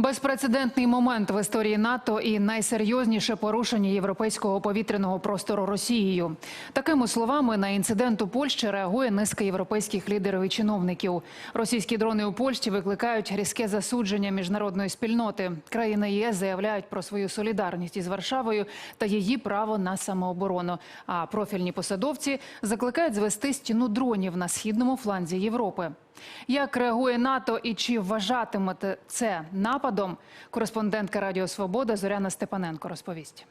Безпрецедентний момент в історії НАТО і найсерйозніше порушення європейського повітряного простору Росією. Такими словами на інцидент у Польщі реагує низка європейських лідерів і чиновників. Російські дрони у Польщі викликають різке засудження міжнародної спільноти. Країни ЄС заявляють про свою солідарність із Варшавою та її право на самооборону. А профільні посадовці закликають звести стіну дронів на східному фланзі Європи. Як реагує НАТО і чи вважатимете це нападом? Кореспондентка Радіо Свобода Зоряна Степаненко розповість.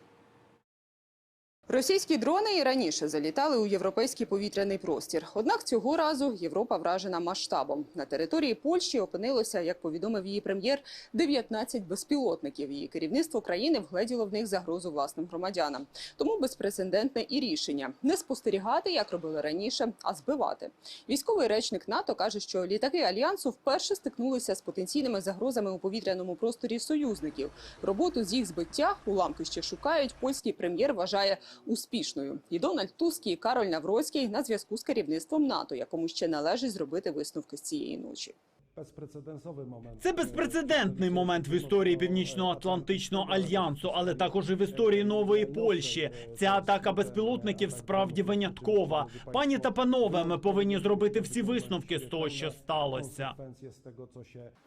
Російські дрони і раніше залітали у європейський повітряний простір. Однак цього разу Європа вражена масштабом. На території Польщі опинилося, як повідомив її прем'єр, 19 безпілотників. Її керівництво країни вгледіло в них загрозу власним громадянам. Тому безпрецедентне і рішення не спостерігати, як робили раніше, а збивати. Військовий речник НАТО каже, що літаки альянсу вперше стикнулися з потенційними загрозами у повітряному просторі союзників. Роботу з їх збиття уламки ще шукають. Польський прем'єр вважає успішною. І Дональд Туск і Кароль Навроцький на зв'язку з керівництвом НАТО, якому ще належить зробити висновки з цієї ночі. Безпрецедентовий момент. Це безпрецедентний момент в історії Північно-Атлантичного альянсу, але також і в історії нової Польщі. Ця атака безпілотників справді виняткова. Пані та панове, ми повинні зробити всі висновки з того, що сталося.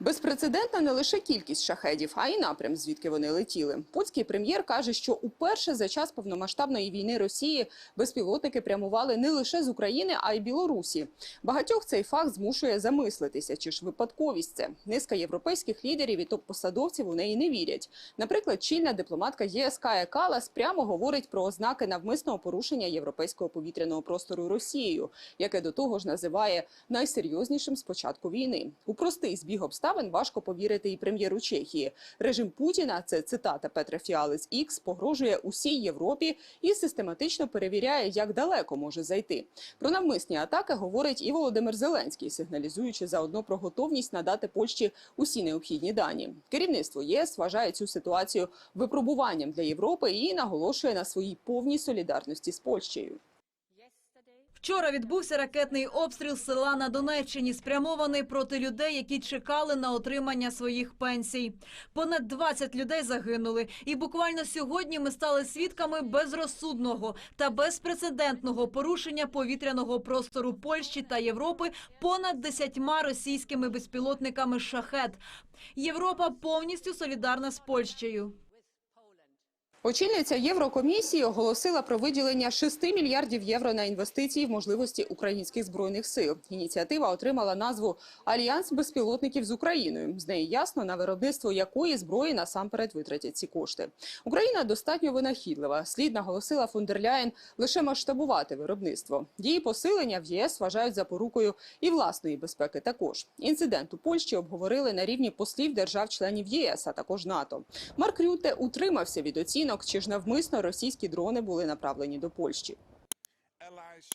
Безпрецедентна не лише кількість шахедів, а й напрям, звідки вони летіли. Польський прем'єр каже, що уперше за час повномасштабної війни Росії безпілотники прямували не лише з України, а й Білорусі. Багатьох цей факт змушує замислитися, чи ж випадковість це. Низка європейських лідерів і топ-посадовців у неї не вірять. Наприклад, чільна дипломатка ЄС Кая Калас прямо говорить про ознаки навмисного порушення європейського повітряного простору Росією, яке до того ж називає найсерйознішим з початку війни. У простий збіг обставин важко повірити і прем'єру Чехії. Режим Путіна, це цитата Петра Фіали з Ікс, погрожує усій Європі і систематично перевіряє, як далеко може зайти. Про навмисні атаки говорить і Володимир Зеленський, сигналізуючи заодно про готовність надати Польщі усі необхідні дані. Керівництво єС вважає цю ситуацію випробуванням для Європи і наголошує на своїй повній солідарності з Польщею. Вчора відбувся ракетний обстріл села на Донеччині, спрямований проти людей, які чекали на отримання своїх пенсій. Понад 20 людей загинули, і буквально сьогодні ми стали свідками безрозсудного та безпрецедентного порушення повітряного простору Польщі та Європи понад десятьма російськими безпілотниками шахет. Європа повністю солідарна з Польщею. Очільниця Єврокомісії оголосила про виділення 6 мільярдів євро на інвестиції в можливості українських збройних сил. Ініціатива отримала назву Альянс безпілотників з Україною. З неї ясно на виробництво якої зброї насамперед витратять ці кошти. Україна достатньо винахідлива. Слід наголосила фон лише масштабувати виробництво. Її посилення в ЄС вважають запорукою і власної безпеки. Також інцидент у Польщі обговорили на рівні послів держав-членів ЄС, а також НАТО. Марк Рюте утримався від оцінок, чи ж навмисно російські дрони були направлені до Польщі.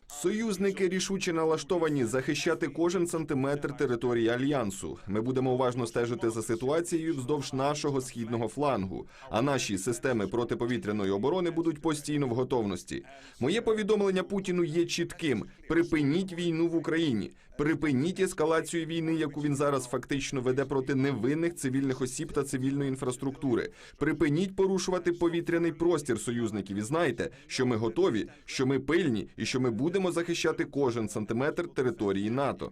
Союзники рішуче налаштовані захищати кожен сантиметр території альянсу. Ми будемо уважно стежити за ситуацією вздовж нашого східного флангу. А наші системи протиповітряної оборони будуть постійно в готовності. Моє повідомлення Путіну є чітким: припиніть війну в Україні, припиніть ескалацію війни, яку він зараз фактично веде проти невинних цивільних осіб та цивільної інфраструктури. Припиніть порушувати повітряний простір союзників. І знайте, що ми готові, що ми пильні і що ми будемо захищати кожен сантиметр території НАТО.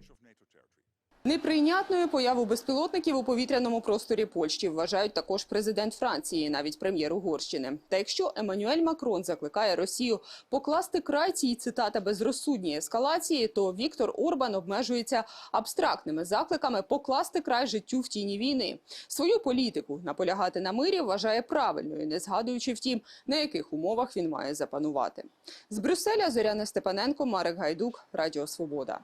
Неприйнятною появу безпілотників у повітряному просторі Польщі вважають також президент Франції, навіть прем'єр Угорщини. Та якщо Еммануель Макрон закликає Росію покласти край цій цитата безрозсудній ескалації, то Віктор Орбан обмежується абстрактними закликами покласти край життю в тіні війни. Свою політику наполягати на мирі вважає правильною, не згадуючи втім, на яких умовах він має запанувати. З Брюсселя Зоряна Степаненко, Марек Гайдук, Радіо Свобода.